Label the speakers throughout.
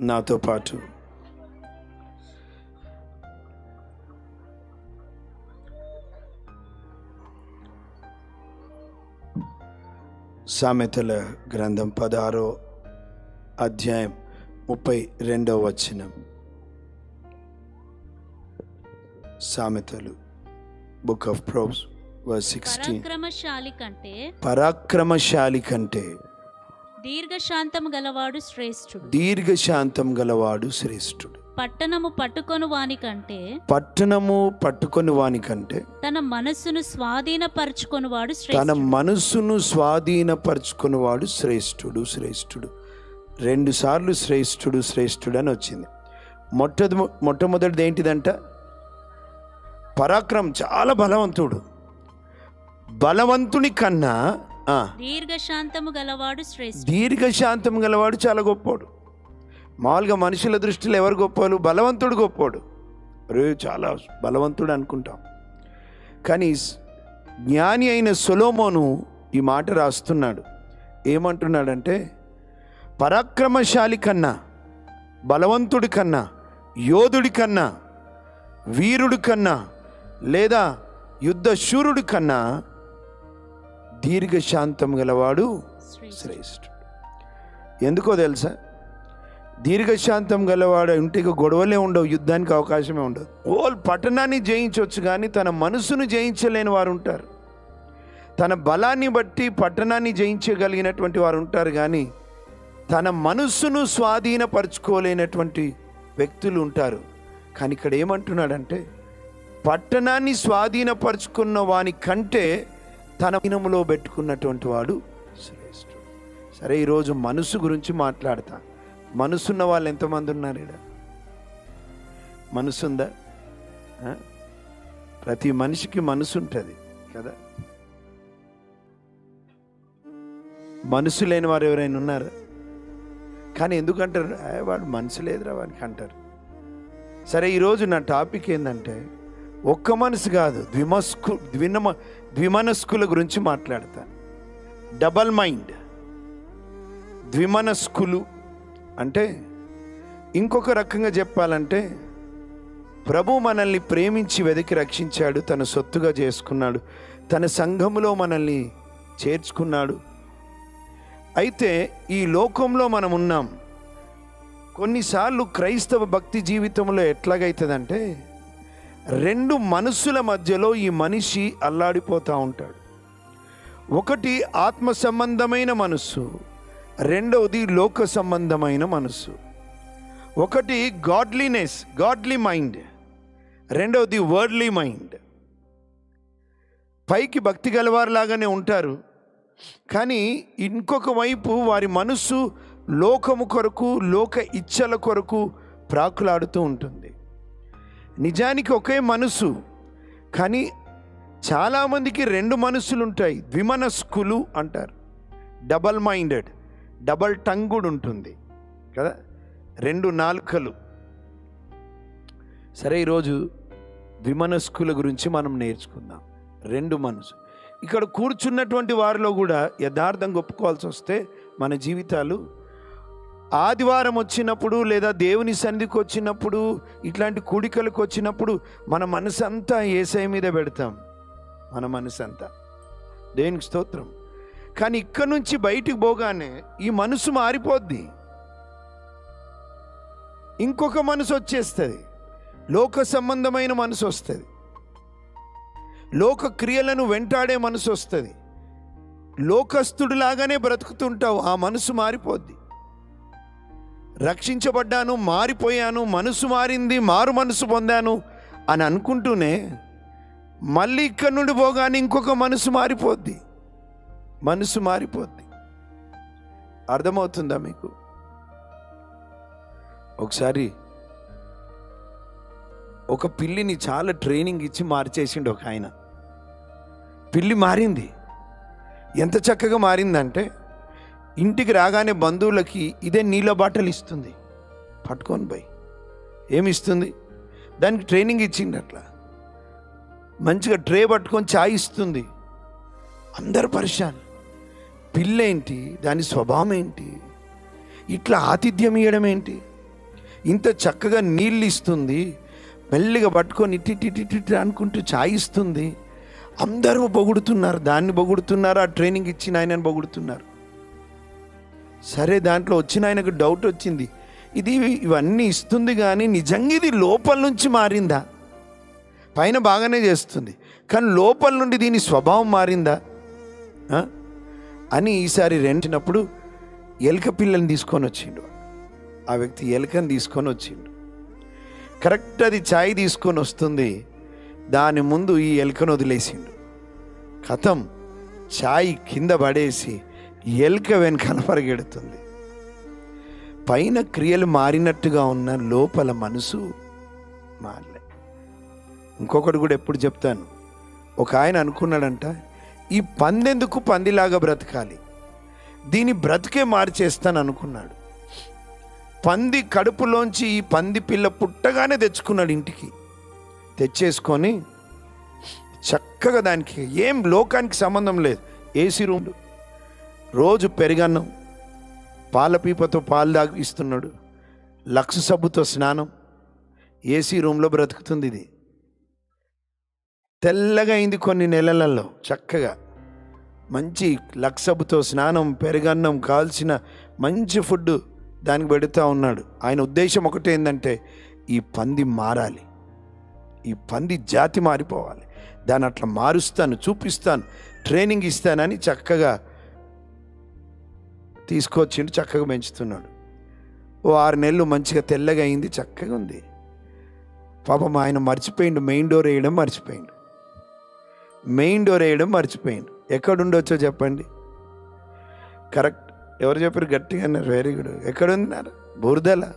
Speaker 1: నాతో పాటు. సామెతల గ్రంథం పదహారో అధ్యాయం ముప్పై రెండవ వచనం. సామెతలు బుక్ ఆఫ్ ప్రోబ్స్ సిక్స్టీన్
Speaker 2: పరాక్రమశాలి కంటే
Speaker 1: పరాక్రమశాలి కంటే
Speaker 2: దీర్ఘశాంతము గలవాడు శ్రేష్ఠుడు.
Speaker 1: దీర్ఘశాంతం గలవాడు శ్రేష్ఠుడు.
Speaker 2: పట్టణము పట్టుకొను వాని కంటే
Speaker 1: పట్టణము పట్టుకొని వాని కంటే
Speaker 2: తన మనస్సును స్వాధీనపరచుకొనువాడు
Speaker 1: తన
Speaker 2: శ్రేష్ఠుడు.
Speaker 1: మనస్సును స్వాధీనపరుచుకున్నవాడు శ్రేష్ఠుడు శ్రేష్ఠుడు. రెండు సార్లు శ్రేష్ఠుడు శ్రేష్ఠుడు అని వచ్చింది. మొట్టది మొట్టమొదటిది ఏంటిదంట? పరాక్రమం. చాలా బలవంతుడు. బలవంతుని కన్నా
Speaker 2: దీర్ఘశాంతము గలవాడు శ్రేష్ఠుడు.
Speaker 1: దీర్ఘశాంతం గలవాడు చాలా గొప్పోడు. మామూలుగా మనుషుల దృష్టిలో ఎవరు గొప్పవాళ్ళు బలవంతుడు గొప్పోడు. రే చాలా బలవంతుడు అనుకుంటాం. కానీ జ్ఞాని అయిన సొలోమోను ఈ మాట రాస్తున్నాడు. ఏమంటున్నాడంటే పరాక్రమశాలి కన్నా బలవంతుడి కన్నా యోధుడి కన్నా వీరుడి కన్నా లేదా యుద్ధ శూరుడి కన్నా దీర్ఘశాంతం గలవాడు
Speaker 2: శ్రేష్ఠుడు.
Speaker 1: ఎందుకో తెలుసా? దీర్ఘశాంతం గలవాడు ఇంటికి గొడవలే ఉండవు యుద్ధానికి అవకాశమే ఉండదు. ఓల్ పట్టణాన్ని జయించవచ్చు కానీ తన మనసును జయించలేని వారు ఉంటారు తన బలాన్ని బట్టి పట్టణాన్ని జయించగలిగినటువంటి వారు ఉంటారు కానీ తన మనస్సును స్వాధీనపరచుకోలేనటువంటి వ్యక్తులు ఉంటారు కానీ ఇక్కడ ఏమంటున్నాడంటే పట్టణాన్ని స్వాధీనపరుచుకున్న వాని కంటే తన ఇనములో పెట్టుకున్నటువంటి వాడు శ్రేష్ఠుడు. సరే ఈరోజు మనసు గురించి మాట్లాడతా. మనసున్న వాళ్ళు ఎంతమంది ఉన్నారు ఇక్కడ మనసుందా ప్రతి మనిషికి మనసు ఉంటుంది కదా? మనసు లేని వారు ఎవరైనా ఉన్నారు? కానీ ఎందుకంటారు? వాడు మనసు లేదురా వానికి అంటారు. సరే ఈరోజు నా టాపిక్ ఏంటంటే ఒక్క మనసు కాదు ద్విమస్కు ద్వినమ ద్విమనస్కుల గురించి మాట్లాడతాను డబల్ మైండ్ ద్విమనస్కులు అంటే ఇంకొక రకంగా చెప్పాలంటే ప్రభు మనల్ని ప్రేమించి వెతికి రక్షించాడు తన సొత్తుగా చేసుకున్నాడు తన సంఘములో మనల్ని చేర్చుకున్నాడు. అయితే ఈ లోకంలో మనం ఉన్నాం. కొన్నిసార్లు క్రైస్తవ భక్తి జీవితంలో ఎట్లాగైతుందంటే రెండు మనసుల మధ్యలో ఈ మనిషి అల్లాడిపోతూ ఉంటాడు. ఒకటి ఆత్మ సంబంధమైన మనస్సు రెండవది లోక సంబంధమైన మనస్సు. ఒకటి గాడ్లీనెస్ గాడ్లీ మైండ్ రెండవది వర్డ్లీ మైండ్ పైకి భక్తి గలవారిలాగానే ఉంటారు కానీ ఇంకొక వైపు వారి మనస్సు లోకము కొరకు లోక ఇచ్చల కొరకు ప్రాకులాడుతూ ఉంటుంది. నిజానికి ఒకే మనసు కానీ చాలామందికి రెండు మనసులు ఉంటాయి ద్విమనస్కులు అంటారు. డబల్ మైండెడ్ డబల్ టంగ్ కూడా ఉంటుంది. కదా? రెండు నాలుకలు. సరే ఈరోజు ద్విమనస్కుల గురించి మనం నేర్చుకుందాం. రెండు మనసు. ఇక్కడ కూర్చున్నటువంటి వారిలో కూడా యథార్థం ఒప్పుకోవాల్సి వస్తే మన జీవితాలు ఆదివారం వచ్చినప్పుడు లేదా దేవుని సన్నిధికి వచ్చినప్పుడు ఇట్లాంటి కూడికలకు వచ్చినప్పుడు మన మనసు అంతా ఏసై మీద పెడతాం. మన మనసు అంతా దేవునికి స్తోత్రం? కానీ ఇక్కడ నుంచి బయటికి పోగానే ఈ మనసు మారిపోద్ది. ఇంకొక మనసు వచ్చేస్తుంది. లోక సంబంధమైన మనసు వస్తుంది. లోక క్రియలను వెంటాడే మనసు వస్తుంది. లోకస్తుడిలాగానే బ్రతుకుతుంటావు ఆ మనసు మారిపోద్ది. రక్షించబడ్డాను మారిపోయాను మనసు మారింది మారు మనసు పొందాను అని అనుకుంటూనే మళ్ళీ ఇక్కడి నుండి పోగానే ఇంకొక మనసు మారిపోద్ది. మనసు మారిపోద్ది. అర్థమవుతుందా మీకు? ఒకసారి ఒక పిల్లిని చాలా ట్రైనింగ్ ఇచ్చి మార్చేసిండు ఒక ఆయన. పిల్లి మారింది. ఎంత చక్కగా మారిందంటే ఇంటికి రాగానే బంధువులకి ఇదే నీళ్ళ బాటలు ఇస్తుంది. పట్టుకొని పోయి ఏమి ఇస్తుంది? దానికి ట్రైనింగ్ ఇచ్చింది అట్లా మంచిగా ట్రే పట్టుకొని చాయ్ ఇస్తుంది. అందరు పరిశాన్. పిల్లేంటి? దాని స్వభావం ఏంటి? ఇట్లా ఆతిథ్యం ఇవ్వడం ఏంటి? ఇంత చక్కగా నీళ్ళు ఇస్తుంది. మెల్లిగా పట్టుకొని ఇట్టి అనుకుంటూ చాయ్ ఇస్తుంది. అందరూ పొగుడుతున్నారు దాన్ని పొగుడుతున్నారు ఆ ట్రైనింగ్ ఇచ్చిన ఆయనను పొగుడుతున్నారు సరే దాంట్లో వచ్చిన ఆయనకు డౌట్ వచ్చింది. ఇది ఇవన్నీ ఇస్తుంది కానీ నిజంగా ఇది లోపల నుంచి మారిందా? పైన బాగానే చేస్తుంది. కానీ లోపల నుండి దీని స్వభావం మారిందా? అని ఈసారి రెంటినప్పుడు ఎలుక పిల్లని తీసుకొని వచ్చిండు. ఆ వ్యక్తి ఎలుకని తీసుకొని వచ్చిండు. కరెక్ట్ అది ఛాయ్ తీసుకొని వస్తుంది. దాని ముందు ఈ ఎలుకను వదిలేసిండు. కథం ఛాయ్ కింద పడేసి ఎలుక వెనకాల పరిగెడుతుంది. పైన క్రియలు మారినట్టుగా ఉన్న లోపల మనసు మారలే. ఇంకొకటి కూడా ఎప్పుడు చెప్తాను. ఒక ఆయన అనుకున్నాడంట ఈ పందెందుకు పందిలాగా బ్రతకాలి? దీని బ్రతికే మార్చేస్తాను అనుకున్నాడు. పంది కడుపులోంచి ఈ పంది పిల్ల పుట్టగానే తెచ్చుకున్నాడు ఇంటికి. తెచ్చేసుకొని చక్కగా దానికి ఏం లోకానికి సంబంధం లేదు. ఏసీ రూమ్ రోజు పెరిగన్నం. పాల పీపతో పాలు దాగి ఇస్తున్నాడు. లక్స్ సబ్బుతో స్నానం. ఏసీ రూమ్లో బ్రతుకుతుంది ఇది. తెల్లగా అయింది కొన్ని నెలలలో చక్కగా. మంచి లక్సబుతో స్నానం పెరుగన్నం కాల్చిన మంచి ఫుడ్ దానికి పెడుతూ ఉన్నాడు. ఆయన ఉద్దేశం ఒకటి ఏంటంటే ఈ పంది మారాలి. ఈ పంది జాతి మారిపోవాలి. దాన్ని అట్లా మారుస్తాను చూపిస్తాను ట్రైనింగ్ ఇస్తానని చక్కగా తీసుకొచ్చిండు చక్కగా పెంచుతున్నాడు. ఓ ఆరు నెలలు మంచిగా తెల్లగా అయింది చక్కగా ఉంది. పాపం ఆయన మర్చిపోయిండు మెయిన్ డోర్ వేయడం మర్చిపోయిండు. మెయిన్ డోర్ వేయడం మర్చిపోయిండు. ఎక్కడుండొచ్చో చెప్పండి. కరెక్ట్ ఎవరు చెప్పారు? గట్టిగా అన్నారు వెరీ గుడ్. ఎక్కడున్నారు బురదల.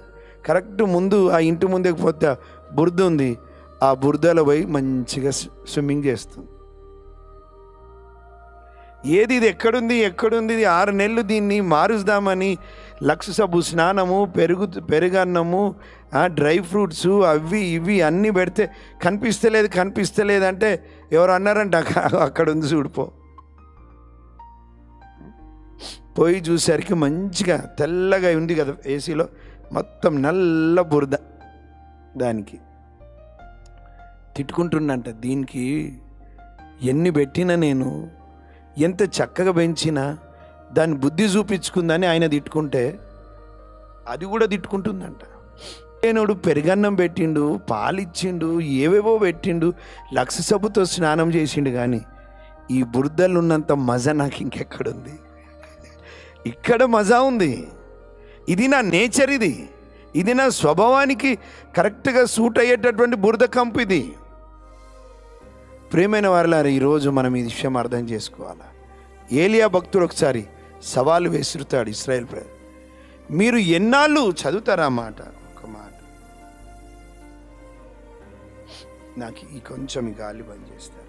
Speaker 1: కరెక్ట్ ముందు ఆ ఇంటి ముందుకు పోతే బురద ఉంది. ఆ బురదలో పోయి మంచిగా స్విమ్మింగ్ చేస్తుంది. ఏది ఇది? ఎక్కడుంది? ఎక్కడుంది? ఇది ఆరు నెలలు దీన్ని మారుస్తామని లక్ష సబ్బు స్నానము పెరుగు పెరుగన్నము డ్రై ఫ్రూట్స్ అవి ఇవి అన్నీ పెడితే కనిపిస్తలేదు కనిపిస్తలేదు అంటే ఎవరు అన్నారంట అక్కడ ఉంది చూడిపో పోయి చూసరికి మంచిగా తెల్లగా ఉంది కదా ఏసీలో మొత్తం నల్ల బురద దానికి. తిట్టుకుంటున్నంట దీనికి ఎన్ని పెట్టినా నేను ఎంత చక్కగా పెంచినా దాని బుద్ధి చూపించుకుందని ఆయన తిట్టుకుంటే అది కూడా తిట్టుకుంటుందంట. నేనుడు పెరుగన్నం పెట్టిండు పాలిచ్చిండు ఏవేవో పెట్టిండు లక్ష సబ్బుతో స్నానం చేసిండు కానీ ఈ బురదలు ఉన్నంత మజా నాకు ఇంకెక్కడుంది ఇక్కడ మజా ఉంది. ఇది నా నేచర్ ఇది. ఇది నా స్వభావానికి కరెక్ట్గా సూట్ అయ్యేటటువంటి బురద కంపు ఇది. ప్రేమైన వారిలారా ఈరోజు మనం ఈ విషయం అర్థం చేసుకోవాలా? ఏలియా భక్తుడు ఒకసారి సవాలు విసురుతాడు ఇస్రాయేల్ ప్ర మీరు ఎన్నాళ్ళు చదువుతారా మాట? ఒక మాట. నాకు ఈ కొంచెం గాలి బంద్ చేస్తారు.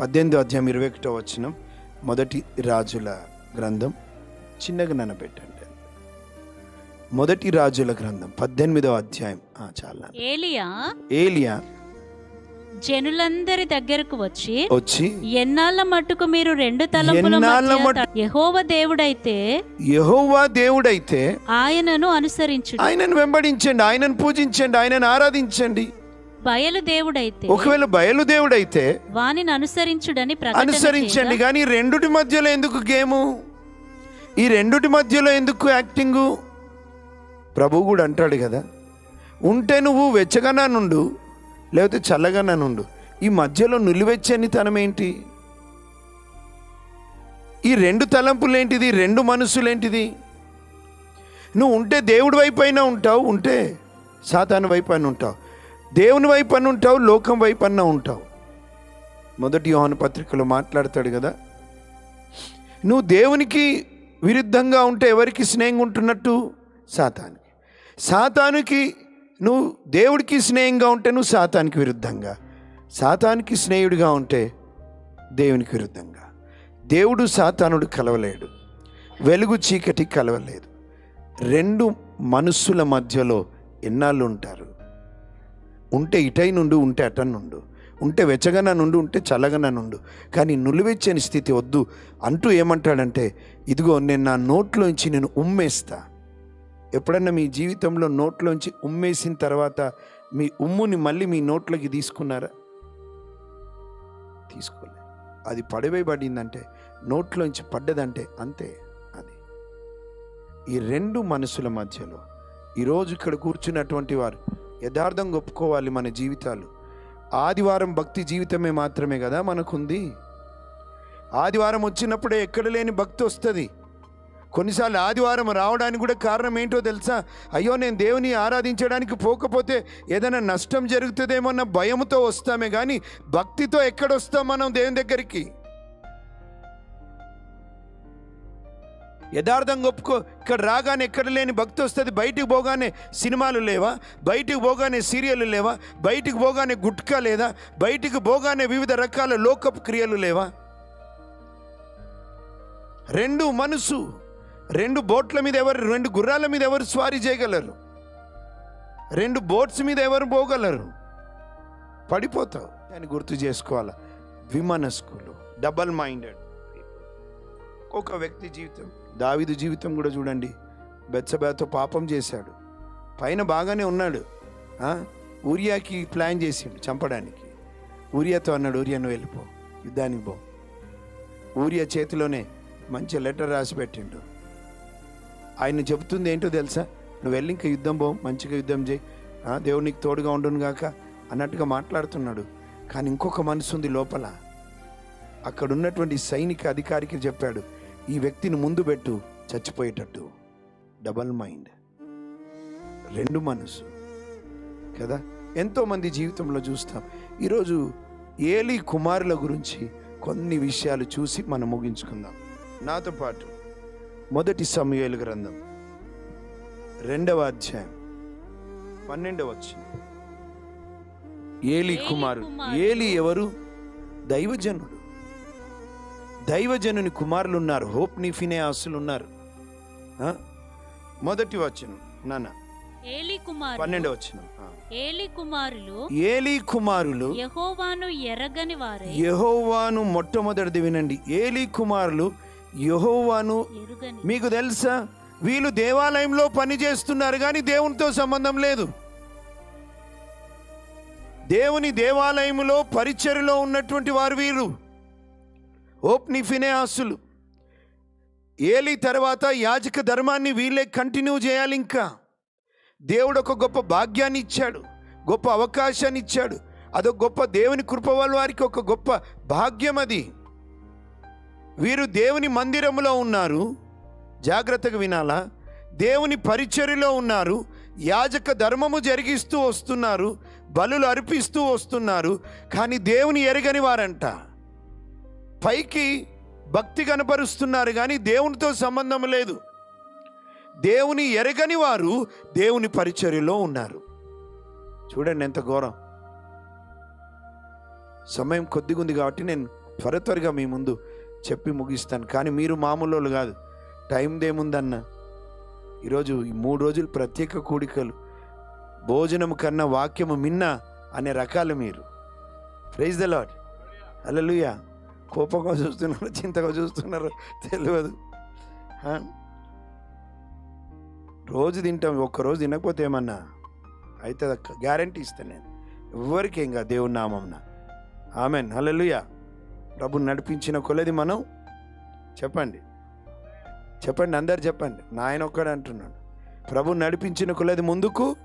Speaker 1: పద్దెనిమిదో అధ్యాయం ఇరవై ఒకటో వచ్చిన మొదటి రాజుల గ్రంథం. చిన్నగా నన్ను పెట్టండి. మొదటి రాజుల గ్రంథం పద్దెనిమిదో అధ్యాయం. ఆ, చాలా.
Speaker 2: ఏలియా?
Speaker 1: ఏలియా.
Speaker 2: జనులందరి దగ్గరకు వచ్చి
Speaker 1: వచ్చి
Speaker 2: ఎన్నాళ్ళ మట్టుకు మీరు రెండు తలంపుల యెహోవా దేవుడైతే
Speaker 1: యెహోవా దేవుడైతే
Speaker 2: ఆయనను అనుసరించుడు.
Speaker 1: ఆయనను వెంబడించండి ఆయనను పూజించండి ఆయనను ఆరాధించండి.
Speaker 2: బయలు దేవుడైతే
Speaker 1: ఒకవేళ బయలుదేవుడైతే
Speaker 2: వానిని అనుసరించుడని
Speaker 1: అనుసరించండి కానీ రెండుటి మధ్యలో ఎందుకు గేము? ఈ రెండుటి మధ్యలో ఎందుకు యాక్టింగు? ప్రభు కూడా అంటాడు కదా ఉంటే నువ్వు వెచ్చగానా నుండు లేకపోతే చల్లగా నన్ను ఉండు ఈ మధ్యలో నులివెచ్చని తనం ఏంటి ఈ రెండు తలంపులు ఏంటిది రెండు మనసులేంటిది నువ్వు ఉంటే దేవుడి వైపు అయినా ఉంటావు ఉంటే సాతాను వైపు అయినా ఉంటావు. దేవుని వైపు అని ఉంటావు లోకం వైపు అన్నా ఉంటావు. మొదటి యోహాను పత్రికలో మాట్లాడతాడు కదా? నువ్వు దేవునికి విరుద్ధంగా ఉంటే ఎవరికి స్నేహం ఉంటున్నట్టు? సాతానికి. సాతానికి నువ్వు దేవుడికి స్నేహంగా ఉంటే నువ్వు సాతానికి విరుద్ధంగా. సాతానికి స్నేహితుడిగా ఉంటే దేవునికి విరుద్ధంగా. దేవుడు సాతానుడు కలవలేడు. వెలుగు చీకటి కలవలేదు. రెండు మనుస్సుల మధ్యలో ఎన్నాళ్ళు ఉంటారు? ఉంటే ఇటై నుండు ఉంటే అట నుండు. ఉంటే వెచ్చగన నుండు ఉంటే చల్లగన నుండు. కానీ నులివెచ్చని స్థితి వద్దు. అంటూ ఏమంటాడంటే ఇదిగో నేను నా నోట్లోంచి నేను ఉమ్మేస్తా. ఎప్పుడన్నా మీ జీవితంలో నోట్లోంచి ఉమ్మేసిన తర్వాత మీ ఉమ్ముని మళ్ళీ మీ నోట్లోకి తీసుకున్నారా? తీసుకోలే. అది పడివేయబడిందంటే నోట్లోంచి పడ్డదంటే అంతే అది. ఈ రెండు మనసుల మధ్యలో ఈరోజు ఇక్కడ కూర్చున్నటువంటి వారు యథార్థం ఒప్పుకోవాలి మన జీవితాలు. ఆదివారం భక్తి జీవితమే మాత్రమే కదా మనకుంది? ఆదివారం వచ్చినప్పుడే ఎక్కడ లేని భక్తి వస్తుంది? కొన్నిసార్లు ఆదివారం రావడానికి కూడా కారణం ఏంటో తెలుసా? అయ్యో నేను దేవుని ఆరాధించడానికి పోకపోతే ఏదైనా నష్టం జరుగుతుందేమో అన్న భయంతో వస్తామే కానీ భక్తితో ఎక్కడొస్తాం మనం దేవుని దగ్గరికి? యథార్థంగా ఒప్పుకో ఇక్కడ రాగానే ఎక్కడ లేని భక్తి వస్తుంది బయటికి పోగానే సినిమాలు లేవా? బయటికి పోగానే సీరియళ్ళు లేవా? బయటికి పోగానే గుట్కా లేదా? బయటికి పోగానే వివిధ రకాల లోకప్ క్రియలు లేవా? రెండు మనసు. రెండు బోట్ల మీద ఎవరు రెండు గుర్రాల మీద ఎవరు స్వారీ చేయగలరు? రెండు బోట్స్ మీద ఎవరు పోగలరు? పడిపోతావు. దాన్ని గుర్తు చేసుకోవాలా? విమనస్కులు డబల్ మైండెడ్ ఒక వ్యక్తి జీవితం దావిదు జీవితం కూడా చూడండి. బెచ్చబాతో పాపం చేశాడు. పైన బాగానే ఉన్నాడు. ఊరియాకి ప్లాన్ చేసిండు చంపడానికి. ఊరియాతో అన్నాడు ఊరియాను వెళ్ళిపో. యుద్ధానికి పో. ఊరియా చేతిలోనే మంచి లెటర్ రాసి పెట్టిండు. ఆయన చెబుతుంది ఏంటో తెలుసా? నువ్వు వెళ్ళి ఇంకా యుద్ధం పో మంచిగా యుద్ధం చేయి. ఆ, దేవుడు నీకు తోడుగా ఉండును గాక అన్నట్టుగా మాట్లాడుతున్నాడు. కానీ ఇంకొక మనసు ఉంది లోపల. అక్కడ ఉన్నటువంటి సైనిక అధికారికి చెప్పాడు ఈ వ్యక్తిని ముందు పెట్టు చచ్చిపోయేటట్టు. డబల్ మైండ్ రెండు మనసు. కదా? ఎంతోమంది జీవితంలో చూస్తాం. ఈరోజు ఏలి కుమారుల గురించి కొన్ని విషయాలు చూసి మనం ముగించుకుందాం. నాతో పాటు మొదటి సమయాలు గ్రంథం. రెండవ అధ్యాయం. పన్నెండవ వచ్చిన ఏలి కుమారుడు.
Speaker 2: కుమారుడు.
Speaker 1: ఏలి ఎవరు? దైవజనుడు. దైవజనుని కుమారులు ఉన్నారు హోప్ని ఫినేయాసులు ఉన్నారు? మొదటి వచనం. నాన్న.
Speaker 2: ఏలి కుమారు
Speaker 1: పన్నెండవ వచనం. ఆ.
Speaker 2: ఏలి కుమారులు.
Speaker 1: ఏలి కుమారులు.
Speaker 2: యహోవాను ఎరగని వారై.
Speaker 1: యహోవాను మొట్టమొదటిది వినండి. ఏలి కుమారులు యహోవాను మీకు తెలుసా? వీళ్ళు దేవాలయంలో పని చేస్తున్నారు కానీ దేవునితో సంబంధం లేదు. దేవుని దేవాలయములో పరిచర్లో ఉన్నటువంటి వారు వీరు ఓప్ని ఫినేహాసులు ఏలి తర్వాత యాజక ధర్మాన్ని వీళ్ళే కంటిన్యూ చేయాలి ఇంకా. దేవుడు ఒక గొప్ప భాగ్యాన్ని ఇచ్చాడు గొప్ప అవకాశాన్ని ఇచ్చాడు. అదొక గొప్ప దేవుని కృప వల్ల వారికి ఒక గొప్ప భాగ్యం అది. వీరు దేవుని మందిరములో ఉన్నారు. జాగ్రత్తగా వినాలా? దేవుని పరిచర్యలో ఉన్నారు. యాజక ధర్మము జరిగిస్తూ వస్తున్నారు. బలులు అర్పిస్తూ వస్తున్నారు. కానీ దేవుని ఎరగని వారంట. పైకి భక్తి కనపరుస్తున్నారు కానీ దేవునితో సంబంధం లేదు. దేవుని ఎరగని వారు దేవుని పరిచర్యలో ఉన్నారు. చూడండి ఎంత ఘోరం. సమయం కొద్దిగా ఉంది కాబట్టి నేను త్వర త్వరగా మీ ముందు చెప్పి ముగిస్తాను. కానీ మీరు మామూలు వాళ్ళు కాదు. టైం దేముందన్న? ఈరోజు ఈ మూడు రోజులు ప్రత్యేక కూడికలు. భోజనం కన్నా వాక్యము మిన్న అనే రకాలు మీరు. ప్రైజ్ ద లాడ్ అల్లలుయా కోపంగా చూస్తున్నారు చింతగా చూస్తున్నారు తెలియదు. రోజు తింటాం ఒక్కరోజు తినకపోతే ఏమన్నా? అయితే గ్యారంటీ ఇస్తాను నేను. ఎవరికేం కాదు దేవుని నామంన. ఆమెన్ హల్లెలూయా ప్రభు నడిపించిన కొలది మనం? చెప్పండి. చెప్పండి అందరు చెప్పండి. నాయన ఒక్కడే అంటున్నాడు. ప్రభు నడిపించిన కొలది ముందుకు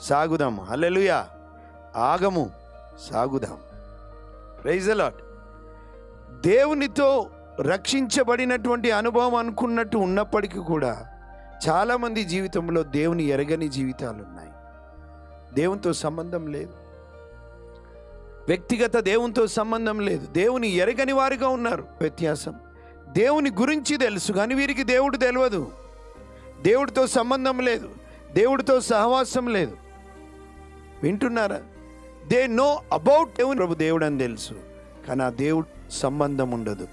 Speaker 1: సాగుదాం. అల్లెలుయా ఆగము సాగుదాం. రైజ్ అలాట్ దేవునితో రక్షించబడినటువంటి అనుభవం అనుకున్నట్టు ఉన్నప్పటికీ కూడా చాలామంది జీవితంలో దేవుని ఎరగని జీవితాలు ఉన్నాయి దేవునితో సంబంధం లేదు. వ్యక్తిగత దేవునితో సంబంధం లేదు. దేవుని ఎరగని వారిగా ఉన్నారు వ్యత్యాసం. దేవుని గురించి తెలుసు కానీ వీరికి దేవుడు తెలియదు దేవుడితో సంబంధం లేదు దేవుడితో సహవాసం లేదు. వింటున్నారా? దే నో అబౌట్ దేవుని ప్రభు దేవుడు అని తెలుసు కానీ ఆ దేవుడు సంబంధం ఉండదు.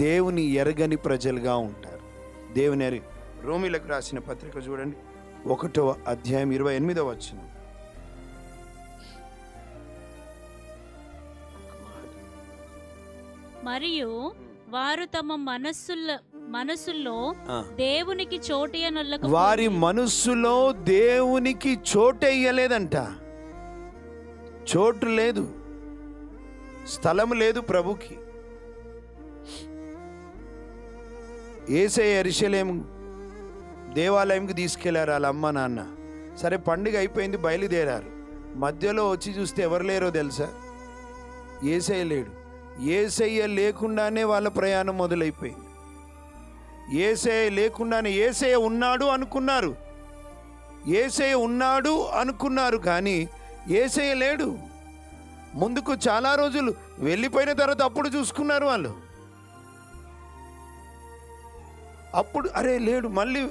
Speaker 1: దేవుని ఎరగని ప్రజలుగా ఉంటారు. దేవుని ఎరగ రోమిలకు రాసిన పత్రిక చూడండి ఒకటో అధ్యాయం ఇరవై ఎనిమిదో వచ్చింది
Speaker 2: మరియు వారు తమ మనస్సుల మనసుల్లో
Speaker 1: ఆ.
Speaker 2: దేవునికి చోటియనొల్లకు
Speaker 1: వారి మనస్సులో దేవునికి చోటెయ్యలేదంట. చోటు లేదు. స్థలం లేదు ప్రభుకి. ఏసే ఎరిశలేం దేవాలయంకి తీసుకెళ్ళారు వాళ్ళ అమ్మ నాన్న. సరే పండుగ అయిపోయింది బయలుదేరారు. మధ్యలో వచ్చి చూస్తే ఎవరు లేరో తెలుసా? ఏసయ్య లేడు. ఏసయ్య లేకుండానే వాళ్ళ ప్రయాణం మొదలైపోయింది. ఏసయ్య లేకుండానే ఏసయ్య ఉన్నాడు అనుకున్నారు. ఏసయ్య ఉన్నాడు అనుకున్నారు కానీ ఏసయ్య లేడు. ముందుకు చాలా రోజులు వెళ్ళిపోయిన తర్వాత అప్పుడు చూసుకున్నారు వాళ్ళు. అప్పుడు అరే లేడు మళ్ళీ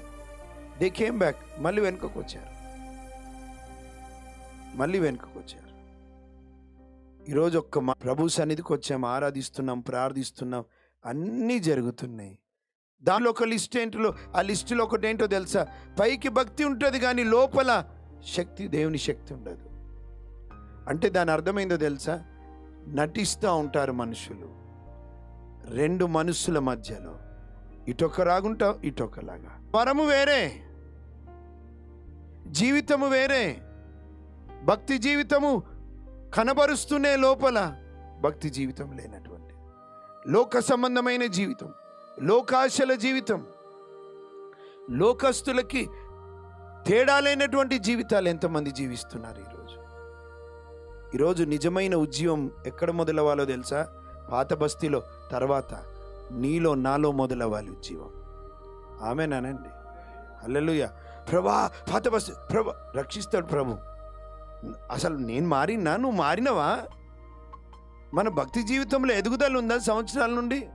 Speaker 1: దే కేమ్ బ్యాక్ మళ్ళీ వెనుకకు వచ్చారు. మళ్ళీ వెనుకకు వచ్చారు. ఈరోజు ఒక్క మా ప్రభు సన్నిధికి వచ్చాము ఆరాధిస్తున్నాం ప్రార్థిస్తున్నాం. అన్నీ జరుగుతున్నాయి. దానిలో ఒక లిస్ట్ ఏంటో ఆ లిస్టులో ఒకటి ఏంటో తెలుసా? పైకి భక్తి ఉంటుంది కానీ లోపల శక్తి దేవుని శక్తి ఉండదు. అంటే దాని అర్థమైందో తెలుసా? నటిస్తూ ఉంటారు మనుషులు. రెండు మనుషుల మధ్యలో. ఇటొక రాగుంటాం ఇటొకలాగా. వరము వేరే. జీవితము వేరే. భక్తి జీవితము కనబరుస్తూనే లోపల భక్తి జీవితం లేనటువంటి లోక సంబంధమైన జీవితం లోకాశల జీవితం లోకస్తులకి తేడా లేనటువంటి జీవితాలు ఎంతమంది జీవిస్తున్నారు ఈరోజు? ఈరోజు నిజమైన ఉద్యమం ఎక్కడ మొదలవ్వాలో తెలుసా? పాత బస్తీలో తర్వాత నీలో నాలో మొదలవ్వాలి ఉద్యమం ఆమెనానండి అల్లెలుయ ప్రభా పాత బస్తీ ప్రభా రక్షిస్తాడు ప్రభు. అసలు నేను మారినా? నువ్వు మారినవా? మన భక్తి జీవితంలో ఎదుగుదల ఉందా సంవత్సరాల నుండి?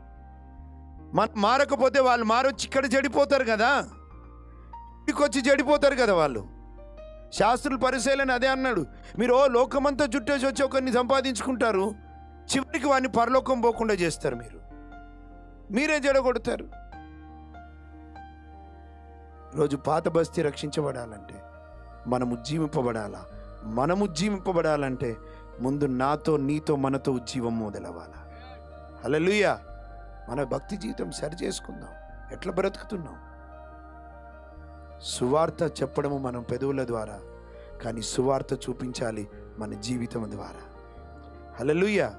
Speaker 1: మన మారకపోతే వాళ్ళు మారొచ్చి ఇక్కడ చెడిపోతారు కదా? ఇక్కడికొచ్చి చెడిపోతారు కదా వాళ్ళు? శాస్త్రులు పరిశీలన అదే అన్నాడు. మీరు ఓ లోకమంతా చుట్టేసి వచ్చి ఒకరిని సంపాదించుకుంటారు. చివరికి వాడిని పరలోకం పోకుండా చేస్తారు మీరు. మీరే జడగొడతారు. రోజు పాత బస్తీ రక్షించబడాలంటే మనము జీవింపబడాలా మనము జీవింపబడాలంటే ముందు నాతో నీతో మనతో ఉజ్జీవం మొదలవ్వాలా? హల్లెలూయా! మన భక్తి జీవితం సరి చేసుకుందాం. ఎట్లా బ్రతుకుతున్నాం? సువార్త చెప్పడము మనం పెదవుల ద్వారా కానీ సువార్త చూపించాలి మన జీవితం ద్వారా. హల్లెలూయా!